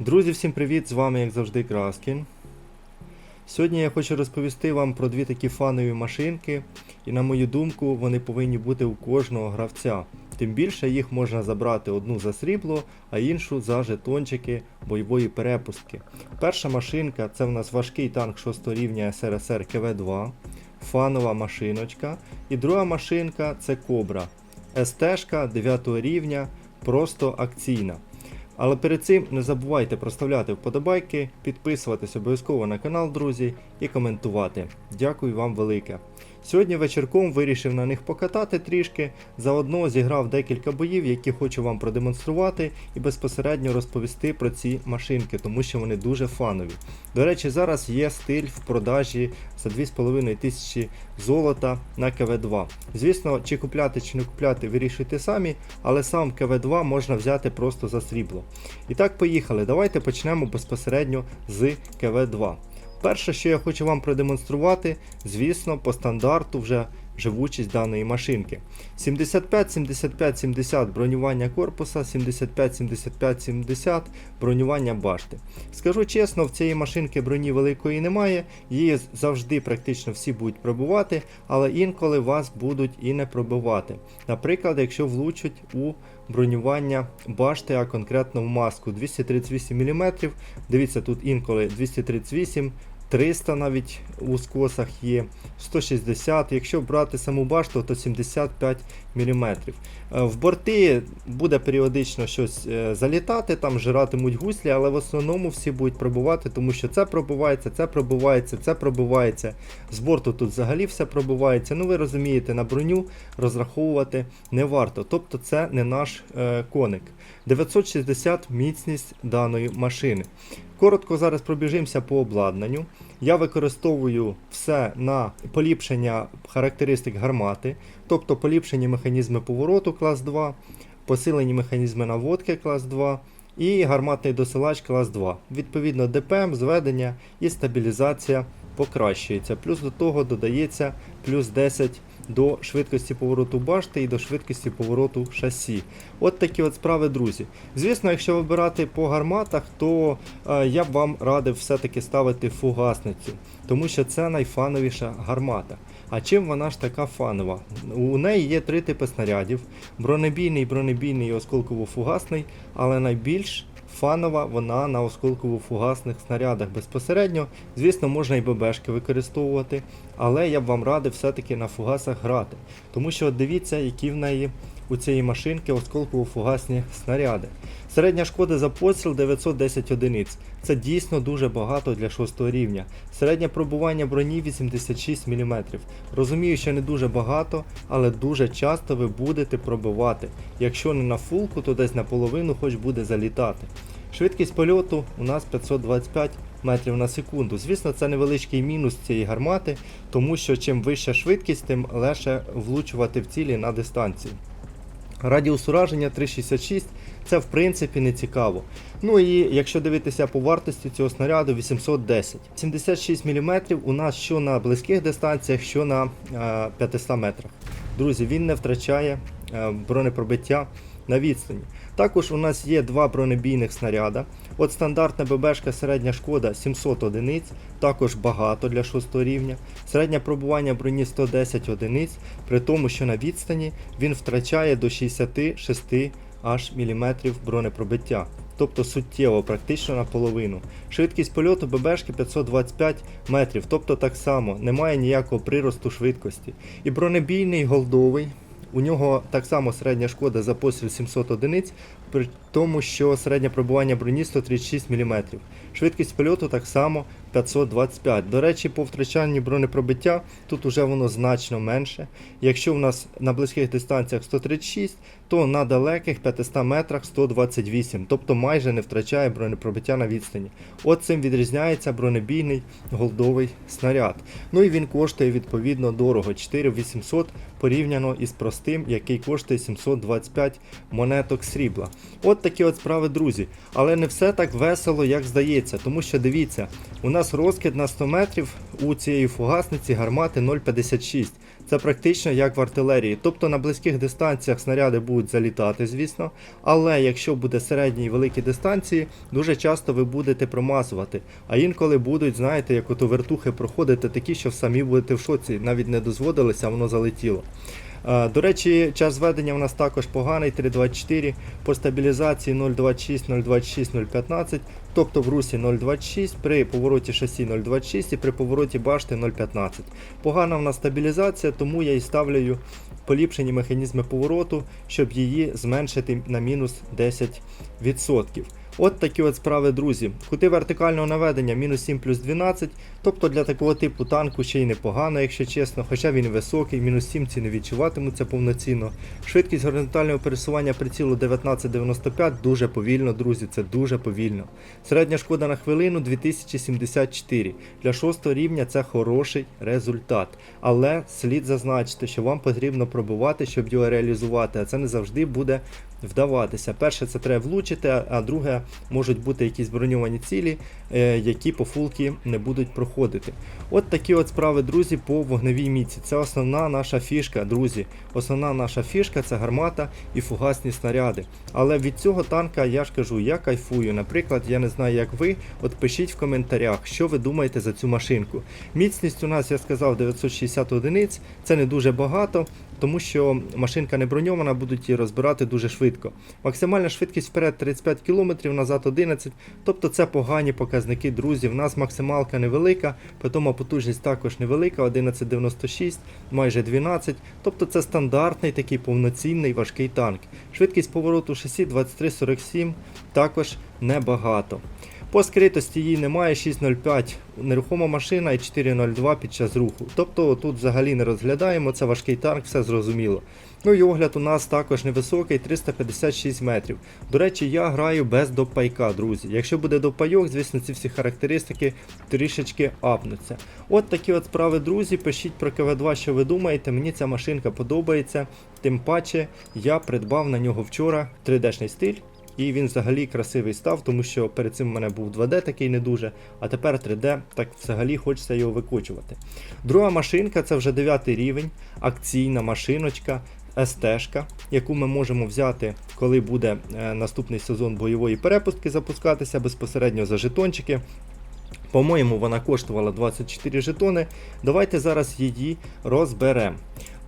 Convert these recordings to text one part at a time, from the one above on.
Друзі, всім привіт! З вами, як завжди, Краскін. Сьогодні я хочу розповісти вам про дві такі фанові машинки, і на мою думку, вони повинні бути у кожного гравця. Тим більше їх можна забрати одну за срібло, а іншу за жетончики бойової перепустки. Перша машинка це в нас важкий танк 6 рівня СРСР КВ-2, фанова машиночка. І друга машинка це Кобра. СТ 9 рівня, просто акційна. Але перед цим не забувайте проставляти вподобайки, підписуватись обов'язково на канал, друзі, і коментувати. Дякую вам велике. Сьогодні вечірком вирішив на них покатати трішки, заодно зіграв декілька боїв, які хочу вам продемонструвати і безпосередньо розповісти про ці машинки, тому що вони дуже фанові. До речі, зараз є стиль в продажі за 2,5 тисячі золота на КВ2. Звісно, чи купляти, чи не купляти, вирішуйте самі, але сам КВ2 можна взяти просто за срібло. І так, поїхали. Давайте почнемо безпосередньо з КВ2. Перше, що я хочу вам продемонструвати, звісно, по стандарту вже живучість даної машинки. 75-75-70 бронювання корпуса, 75-75-70 бронювання башти. Скажу чесно, в цієї машинки броні великої немає, її завжди практично всі будуть пробувати, але інколи вас будуть і не пробивати. Наприклад, якщо влучать у бронювання башти, а конкретно в маску 238 мм. Дивіться, тут інколи 238 300 навіть у скосах є, 160, якщо брати саму башту, то 75 мм. В борти буде періодично щось е, залітати, там жиратимуть гуслі, але в основному всі будуть пробувати, тому що це пробувається, це пробувається, це пробувається. З борту тут взагалі все пробувається. Ну ви розумієте, на броню розраховувати не варто. Тобто це не наш е, коник. 960 міцність даної машини. Коротко зараз пробіжимося по обладнанню. Я використовую все на поліпшення характеристик гармати, тобто поліпшені механізми повороту клас 2, посилені механізми наводки клас 2 і гарматний досилач клас 2. Відповідно, ДПМ, зведення і стабілізація покращується. Плюс до того додається плюс 10 до швидкості повороту башти і до швидкості повороту шасі. От такі от справи, друзі. Звісно, якщо вибирати по гарматах, то е, я б вам радив все-таки ставити фугасницю, тому що це найфановіша гармата. А чим вона ж така фанова? У неї є три типи снарядів: бронебійний, бронебійний і осколково-фугасний, але найбільш Фанова вона на осколково-фугасних снарядах безпосередньо. Звісно, можна і ББшки використовувати, але я б вам радив все-таки на фугасах грати. Тому що дивіться, які в неї у цієї машинки осколково-фугасні снаряди. Середня шкода за постріл 910 одиниць. Це дійсно дуже багато для 6 рівня. Середнє пробування броні 86 мм. Розумію, що не дуже багато, але дуже часто ви будете пробивати. Якщо не на фулку, то десь наполовину хоч буде залітати. Швидкість польоту у нас 525 метрів на секунду. Звісно, це невеличкий мінус цієї гармати, тому що чим вища швидкість, тим легше влучувати в цілі на дистанцію. Радіус ураження 366 це в принципі не цікаво. Ну і якщо дивитися по вартості цього снаряду 810. 76 мм у нас що на близьких дистанціях, що на е, 500 метрах. Друзі, він не втрачає е, бронепробиття на відстані. Також у нас є два бронебійних снаряда. От стандартна ББшка середня шкода 700 одиниць, також багато для 6 рівня. Середнє пробування броні 110 одиниць, при тому, що на відстані він втрачає до 66 аж міліметрів бронепробиття. Тобто суттєво, практично наполовину. Швидкість польоту ББшки 525 метрів, тобто так само немає ніякого приросту швидкості. І бронебійний голдовий. У нього так само середня шкода за постріл 700 одиниць, при тому, що середнє пробування броні 136 мм. Швидкість польоту так само 525. До речі, по втрачанні бронепробиття тут уже воно значно менше. Якщо в нас на близьких дистанціях 136, то на далеких 500 метрах 128, тобто майже не втрачає бронепробиття на відстані. От цим відрізняється бронебійний голдовий снаряд. Ну і він коштує відповідно дорого 4800 порівняно із простим, який коштує 725 монеток срібла. От такі от справи, друзі. Але не все так весело, як здається, тому що дивіться, у нас розкид на 100 метрів у цієї фугасниці гармати 0,56. Це практично як в артилерії. Тобто на близьких дистанціях снаряди будуть залітати, звісно. Але якщо буде середні і великі дистанції, дуже часто ви будете промазувати. А інколи будуть, знаєте, як ото вертухи проходити такі, що самі будете в шоці, навіть не дозводилися, а воно залетіло. Е, До речі, час зведення у нас також поганий 3.24, по стабілізації 0.26, 0.26, 0.15, тобто в русі 0.26, при повороті шасі 0.26 і при повороті башти 0.15. Погана в нас стабілізація, тому я і ставлю поліпшені механізми повороту, щоб її зменшити на мінус 10%. От такі от справи, друзі. Кути вертикального наведення мінус 7 плюс 12. Тобто для такого типу танку ще й непогано, якщо чесно, хоча він високий, мінус 7 ці не відчуватимуться повноцінно. Швидкість горизонтального пересування прицілу 1995 дуже повільно, друзі, це дуже повільно. Середня шкода на хвилину 2074. Для 6 рівня це хороший результат. Але слід зазначити, що вам потрібно пробувати, щоб його реалізувати, а це не завжди буде вдаватися. Перше, це треба влучити, а- друге, можуть бути якісь броньовані цілі, е, які по фулки не будуть проходити. От такі от справи, друзі, по вогневій міці. Це основна наша фішка, друзі. Основна наша фішка це гармата і фугасні снаряди. Але від цього танка я ж кажу, я кайфую. Наприклад, я не знаю, як ви. От пишіть в коментарях, що ви думаєте за цю машинку. Міцність у нас, я сказав, 960 одиниць. Це не дуже багато, тому що машинка не броньована, будуть її розбирати дуже швидко. Максимальна швидкість вперед 35 км, назад 11 Тобто це погані показники, друзі. В нас максималка невелика, потім потужність також невелика, 1196, майже 12. Тобто це стандартний такий повноцінний важкий танк. Швидкість повороту шасі 2347, також небагато. По скритості її немає 6.05 нерухома машина і 4.02 під час руху. Тобто тут взагалі не розглядаємо, це важкий танк, все зрозуміло. Ну і огляд у нас також невисокий, 356 метрів. До речі, я граю без допайка, друзі. Якщо буде допайок, звісно, ці всі характеристики трішечки апнуться. От такі от справи, друзі. Пишіть про КВ2, що ви думаєте. Мені ця машинка подобається. Тим паче я придбав на нього вчора 3D-шний стиль. І він взагалі красивий став, тому що перед цим у мене був 2D такий не дуже, а тепер 3D, так взагалі хочеться його викочувати. Друга машинка це вже 9 рівень, акційна машиночка, СТ-шка, яку ми можемо взяти, коли буде е, наступний сезон бойової перепустки запускатися безпосередньо за жетончики. По-моєму, вона коштувала 24 жетони. Давайте зараз її розберемо.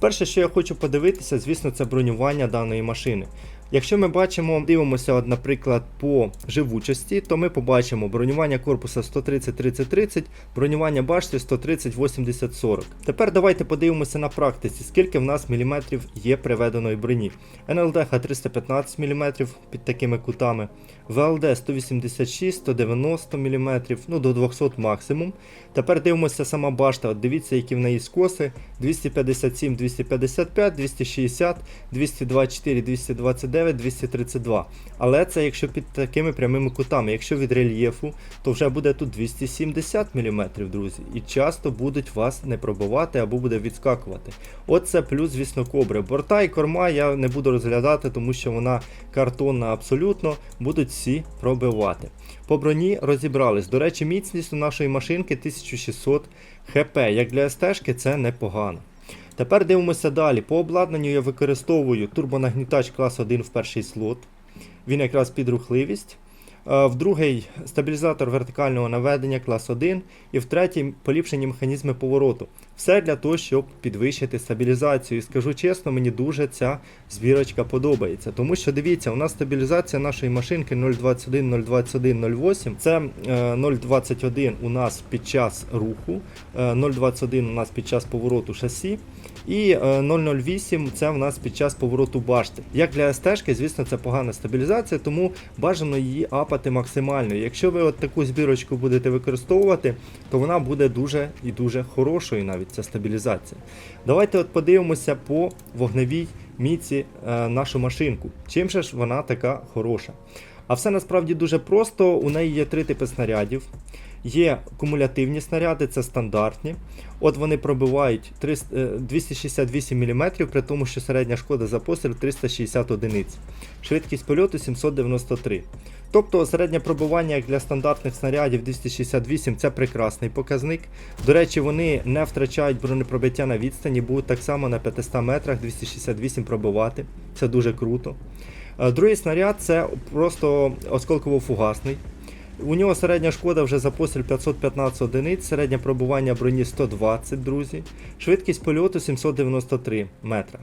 Перше, що я хочу подивитися, звісно, це бронювання даної машини. Якщо ми бачимо, дивимося, от, наприклад, по живучості, то ми побачимо бронювання корпуса 130-30-30, бронювання башти 130-80-40. Тепер давайте подивимося на практиці, скільки в нас міліметрів є приведеної броні. НЛДХ 315 мм під такими кутами, ВЛД 186, 190 мм, ну до 200 максимум. Тепер дивимося сама башта. От дивіться, які в неї скоси: 257, 255, 260, 224, 229, 232. Але це якщо під такими прямими кутами. Якщо від рельєфу, то вже буде тут 270 мм, друзі. І часто будуть вас не пробивати або буде відскакувати. От це плюс, звісно, кобри. Борта і корма я не буду розглядати, тому що вона картонна абсолютно, будуть всі пробивати. По броні розібрались. До речі, міцність у нашої машинки 1600 хп. Як для СТ-шки це непогано. Тепер дивимося далі. По обладнанню я використовую турбонагнітач клас 1 в перший слот. Він якраз під рухливість. Е, В другий стабілізатор вертикального наведення клас 1 і в третій поліпшені механізми повороту. Все для того, щоб підвищити стабілізацію. І скажу чесно, мені дуже ця збірочка подобається. Тому що дивіться, у нас стабілізація нашої машинки 021, 021, 08. Це е, 021 у нас під час руху, е, 021 у нас під час повороту шасі. І е, 008 це в нас під час повороту башти. Як для СТ-шки, звісно, це погана стабілізація, тому бажано її апати максимально. Якщо ви от таку збірочку будете використовувати, то вона буде дуже і дуже хорошою навіть ця стабілізація. Давайте от подивимося по вогневій міці е, нашу машинку. Чим же ж вона така хороша? А все насправді дуже просто. У неї є три типи снарядів. Є кумулятивні снаряди, це стандартні. От вони пробивають 300, е, 268 мм, при тому, що середня шкода за постріл 360 одиниць. Швидкість польоту 793. Тобто середнє пробивання як для стандартних снарядів 268 це прекрасний показник. До речі, вони не втрачають бронепробиття на відстані, будуть так само на 500 метрах 268 пробивати. Це дуже круто. Е, Другий снаряд це просто осколково-фугасний. У нього середня шкода вже за постріл 515 одиниць, середнє пробування броні 120, друзі. Швидкість польоту 793 метра.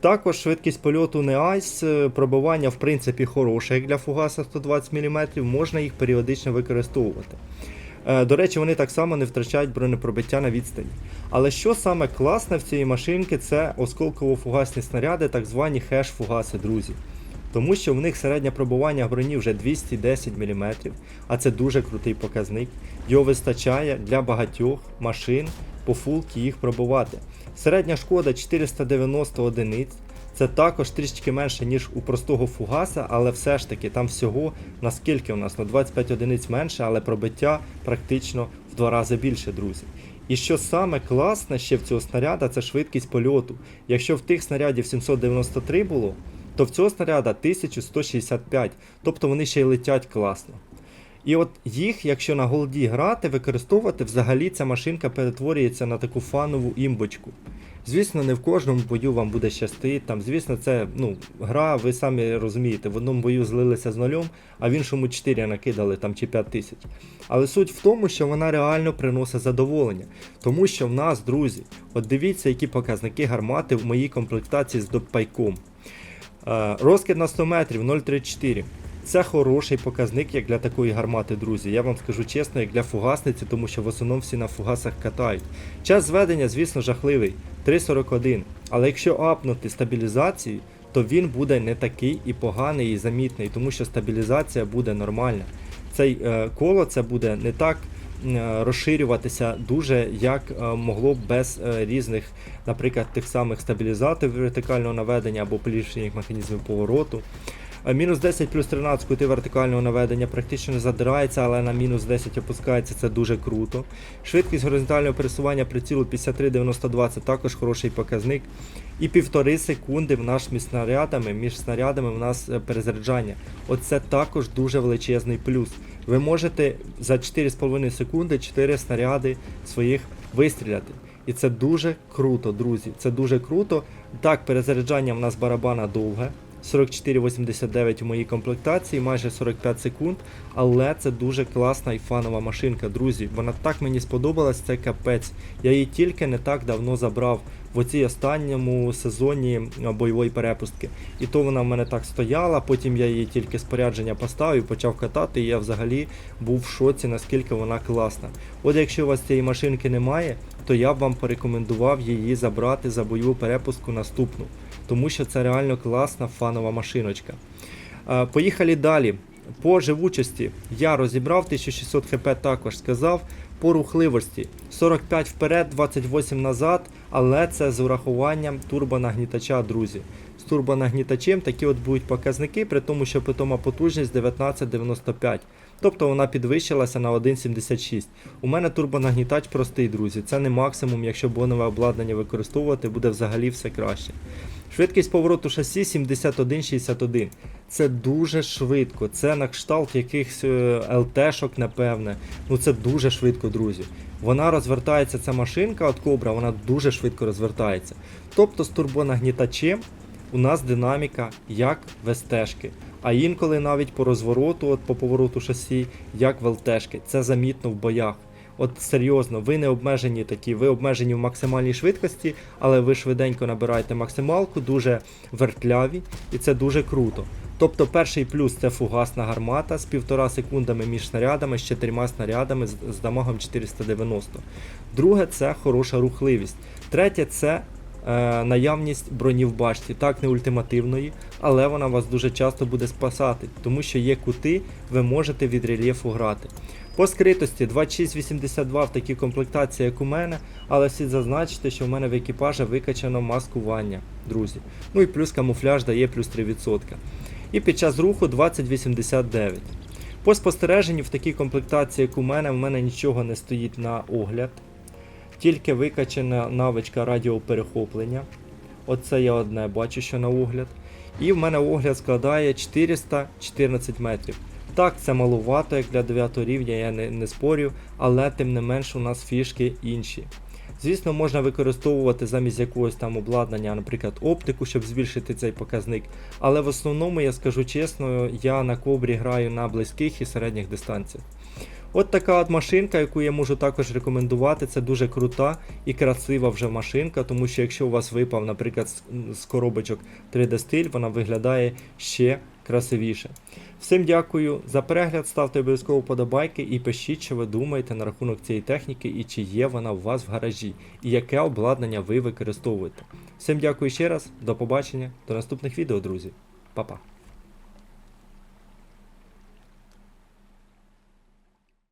Також швидкість польоту не айс, е, пробивання в принципі хороше, як для фугаса 120 мм, можна їх періодично використовувати. Е, До речі, вони так само не втрачають бронепробиття на відстані. Але що саме класне в цій машинці, це осколково-фугасні снаряди, так звані хеш-фугаси, друзі. Тому що в них середнє пробування броні вже 210 мм, а це дуже крутий показник. Його вистачає для багатьох машин по фулки їх пробувати. Середня шкода 490 одиниць. Це також трішки менше, ніж у простого фугаса, але все ж таки там всього наскільки у нас на 25 одиниць менше, але пробиття практично в два рази більше, друзі. І що саме класне ще в цього снаряда, це швидкість польоту. Якщо в тих снарядів 793 було, то в цього снаряда 1165, тобто вони ще й летять класно. І от їх, якщо на голді грати, використовувати, взагалі ця машинка перетворюється на таку фанову імбочку. Звісно, не в кожному бою вам буде щастити. Там, звісно, це ну, гра, ви самі розумієте, в одному бою злилися з нульом, а в іншому 4 накидали там чи 5 тисяч. Але суть в тому, що вона реально приносить задоволення. Тому що в нас, друзі, от дивіться, які показники гармати в моїй комплектації з допайком. Е, Розкид на 100 метрів 0,34. Це хороший показник як для такої гармати, друзі. Я вам скажу чесно, як для фугасниці, тому що в основному всі на фугасах катають. Час зведення, звісно, жахливий 3,41. Але якщо апнути стабілізацію, то він буде не такий і поганий, і замітний, тому що стабілізація буде нормальна. Цей е, коло це буде не так розширюватися дуже, як е, могло б без е, різних, наприклад, тих самих стабілізаторів вертикального наведення або поліпшених механізмів повороту. Е, Мінус 10 плюс 13 кути вертикального наведення практично не задирається, але на мінус 10 опускається, це дуже круто. Швидкість горизонтального пересування прицілу 53-92 це також хороший показник. І півтори секунди в нас між снарядами, між снарядами в нас е, перезаряджання. Оце також дуже величезний плюс. Ви можете за 4,5 секунди 4 снаряди своїх вистріляти. І це дуже круто, друзі. Це дуже круто. Так, перезаряджання в нас барабана довге. 44,89 у моїй комплектації, майже 45 секунд. Але це дуже класна і фанова машинка, друзі. Вона так мені сподобалась, це капець. Я її тільки не так давно забрав в оцій останньому сезоні бойової перепустки. І то вона в мене так стояла, потім я її тільки спорядження поставив, почав катати, і я взагалі був в шоці, наскільки вона класна. От якщо у вас цієї машинки немає, то я б вам порекомендував її забрати за бойову перепустку наступну. Тому що це реально класна фанова машиночка. Е, Поїхали далі. По живучості я розібрав 1600 хп також сказав. По рухливості 45 вперед, 28 назад, але це з урахуванням турбонагнітача, друзі. З турбонагнітачем такі от будуть показники, при тому, що питома потужність 1995. Тобто вона підвищилася на 1,76. У мене турбонагнітач простий, друзі. Це не максимум, якщо бонове обладнання використовувати, буде взагалі все краще. Швидкість повороту шасі 71,61. Це дуже швидко. Це на кшталт якихось е, ЛТшок, напевне. Ну це дуже швидко, друзі. Вона розвертається, ця машинка от Кобра, вона дуже швидко розвертається. Тобто з турбонагнітачем у нас динаміка як в СТшки. А інколи навіть по розвороту, от по повороту шасі, як в ЛТшки. Це замітно в боях. От серйозно, ви не обмежені такі, ви обмежені в максимальній швидкості, але ви швиденько набираєте максималку, дуже вертляві, і це дуже круто. Тобто перший плюс це фугасна гармата з півтора секундами між снарядами, з чотирма снарядами з, з дамагом 490. Друге це хороша рухливість. Третє це е, наявність броні в башті. Так, не ультимативної, але вона вас дуже часто буде спасати, тому що є кути, ви можете від рельєфу грати. По скритості 2682 в такій комплектації, як у мене, але слід зазначити, що в мене в екіпажі викачано маскування, друзі. Ну і плюс камуфляж дає плюс 3%. І під час руху 2089. По спостереженню в такій комплектації, як у мене, в мене нічого не стоїть на огляд. Тільки викачана навичка радіоперехоплення. Оце я одне бачу, що на огляд. І в мене огляд складає 414 метрів. Так, це малувато, як для 9 рівня, я не, не спорю, але тим не менш у нас фішки інші. Звісно, можна використовувати замість якогось там обладнання, наприклад, оптику, щоб збільшити цей показник. Але в основному, я скажу чесно, я на кобрі граю на близьких і середніх дистанціях. От така от машинка, яку я можу також рекомендувати, це дуже крута і красива вже машинка, тому що якщо у вас випав, наприклад, з коробочок 3D стиль, вона виглядає ще красивіше. Всім дякую за перегляд, ставте обов'язково подобайки і пишіть, що ви думаєте на рахунок цієї техніки і чи є вона у вас в гаражі, і яке обладнання ви використовуєте. Всім дякую ще раз, до побачення, до наступних відео, друзі. Па-па.